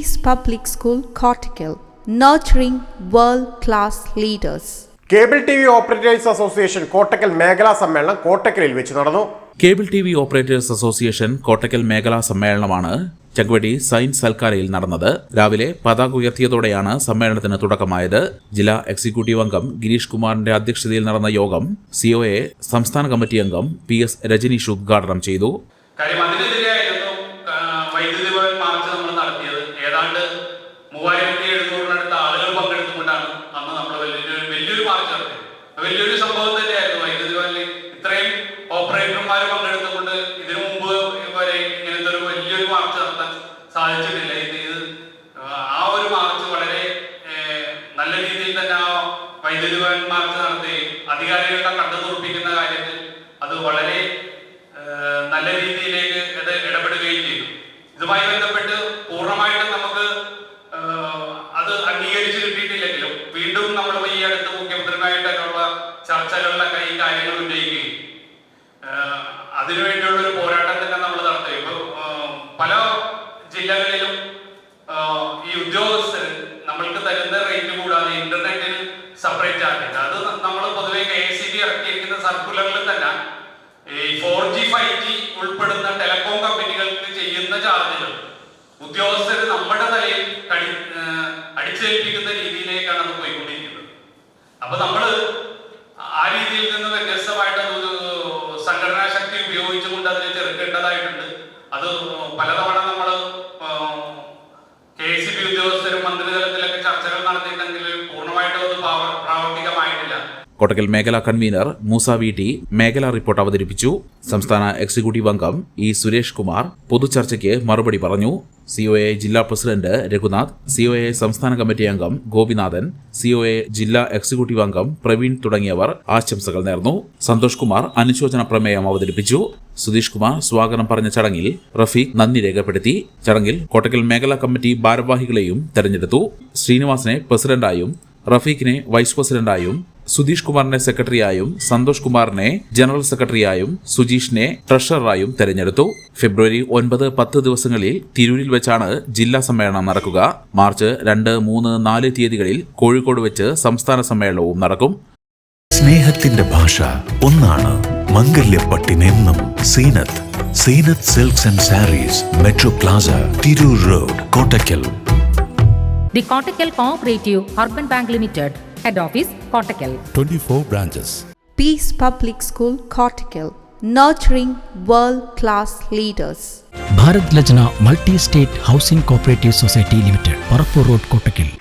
Peace Public School, Cortical, nurturing world class leaders. Cable T V operators association Kottakkal മേഖലാ സമ്മേളനം കോട്ടക്കലിൽ വെച്ച് നടന്നു cable T V operators association Kottakkal മേഖലാ സമ്മേളനമാണ് ചങ്കുവടി സയൻസ് സൽക്കാരയിൽ നടന്നത് രാവിലെ പതാക ഉയർത്തിയതോടെയാണ് സമ്മേളനത്തിന് തുടക്കമായത് ജില്ലാ എക്സിക്യൂട്ടീവ് അംഗം ഗിരീഷ് കുമാറിന്റെ അധ്യക്ഷതയിൽ നടന്ന യോഗം സിഒഎ സംസ്ഥാന കമ്മിറ്റി അംഗം പി എസ് രജനീഷ് ഉദ്ഘാടനം ചെയ്തു ഏതാണ്ട് മൂവായിരത്തി എഴുന്നൂറിനടുത്ത് ആളുകൾ പങ്കെടുത്തുകൊണ്ടാണ് അന്ന് നമ്മൾ വലിയൊരു വലിയൊരു മാർച്ച് നടത്തിയത്. വലിയൊരു സംഭവം തന്നെയായിരുന്നു. വൈദ്യുതി വലിയ ഇത്രയും ഓപ്പറേറ്റർമാർ പങ്കെടുത്തുകൊണ്ട് ഇതിനു മുമ്പ് വരെ ഇങ്ങനത്തെ ഒരു വലിയൊരു മാർച്ച് നടത്താൻ സാധിച്ചിട്ടില്ല. ഇത് ഇത് ആ ഒരു മാർച്ച് വളരെ നല്ല രീതിയിൽ തന്നെ ആ വൈദ്യുതി മാർച്ച് നടത്തുകയും അധികാരികളുടെ കണ്ടു തുറപ്പിക്കുന്ന കാര്യത്തിൽ അത് വളരെ ചർച്ചകളിലൊക്കെ ഈ കാര്യങ്ങൾ ഉന്നയിക്കുകയും അതിനുവേണ്ടിയുള്ള ഒരു പോരാട്ടം തന്നെ നമ്മൾ നടത്തുക ഇപ്പൊ പല ജില്ലകളിലും ഈ ഉദ്യോഗസ്ഥർ നമ്മൾക്ക് തരുന്ന റേറ്റ് കൂടാതെ ഇന്റർനെറ്റിന് സെപ്പറേറ്റ് ആക്കില്ല അത് നമ്മൾ പൊതുവെ കെ സി ബി ഇറക്കിയിരിക്കുന്ന സർക്കുലറിൽ തന്നെ ഈ ഫോർ ജി ഫൈവ് ജി ഉൾപ്പെടുന്ന ടെലികോം കമ്പനികൾക്ക് ചെയ്യുന്ന ചാർജുകൾ ഉദ്യോഗസ്ഥർ നമ്മുടെ തലയിൽ കടി അടിച്ചേൽപ്പിക്കുന്ന രീതിയിലേക്കാണ് അത് പോയിക്കൊണ്ടിരിക്കുന്നത്. അപ്പൊ നമ്മൾ ആ രീതിയിൽ നിന്ന് വ്യത്യസ്തമായിട്ട് അത് ഒരു സംഘടനാ ശക്തി ഉപയോഗിച്ചുകൊണ്ട് അതിനെ ചെറുക്കേണ്ടതായിട്ടുണ്ട് അത് പലതവണ നമ്മൾ കെ സി ബി ഉദ്യോഗസ്ഥരും മന്ത്രിതലത്തിലൊക്കെ ചർച്ചകൾ നടത്തിയിട്ടുണ്ടെങ്കിലും പൂർണമായിട്ടും അത് പ്രാവ- പ്രാവർത്തികമായിട്ടില്ല കോട്ടക്കൽ മേഖലാ കൺവീനർ മൂസ വി ടി മേഖലാ റിപ്പോർട്ട് അവതരിപ്പിച്ചു. സംസ്ഥാന എക്സിക്യൂട്ടീവ് അംഗം ഇ സുരേഷ് കുമാർ പൊതുചർച്ചയ്ക്ക് മറുപടി പറഞ്ഞു. സിഒഎ ജില്ലാ പ്രസിഡന്റ് രഘുനാഥ് സിഒഎ സംസ്ഥാന കമ്മിറ്റി അംഗം ഗോപിനാഥൻ സിഒഎ ജില്ലാ എക്സിക്യൂട്ടീവ് അംഗം പ്രവീൺ തുടങ്ങിയവർ ആശംസകൾ നേർന്നു. സന്തോഷ് കുമാർ അനുശോചന പ്രമേയം അവതരിപ്പിച്ചു. സുധീഷ് കുമാർ സ്വാഗതം പറഞ്ഞ ചടങ്ങിൽ റഫീഖ് നന്ദി രേഖപ്പെടുത്തി. ചടങ്ങിൽ കോട്ടക്കൽ മേഖലാ കമ്മിറ്റി ഭാരവാഹികളെയും തെരഞ്ഞെടുത്തു. ശ്രീനിവാസനെ പ്രസിഡന്റായും റഫീഖിനെ വൈസ് പ്രസിഡന്റായും സുധീഷ് കുമാറിനെ സെക്രട്ടറിയായും സന്തോഷ് കുമാറിനെ ജനറൽ സെക്രട്ടറിയായും സുജീഷിനെ ട്രഷററായും തെരഞ്ഞെടുത്തു. ഫെബ്രുവരി ഒൻപത് പത്ത് ദിവസങ്ങളിൽ തിരൂരിൽ വെച്ചാണ് ജില്ലാ സമ്മേളനം നടക്കുക. മാർച്ച് രണ്ട് മൂന്ന് നാല് തീയതികളിൽ കോഴിക്കോട് വെച്ച് സംസ്ഥാന സമ്മേളനവും നടക്കും. സ്നേഹത്തിന്റെ ഭാഷ ഒന്നാണ് മംഗല്യപ്പട്ടിനെന്നും Zeenath Zeenath silks and sarees metro plaza Tirur road Kottakkal the Kottakkal Cooperative urban bank Limited, Head office, Kottakkal. 24 branches. Peace Public School, Kottakkal. Nurturing world class leaders. Bharat Lajna Multi State Housing Cooperative Society Limited, Parapur Road, Kottakkal.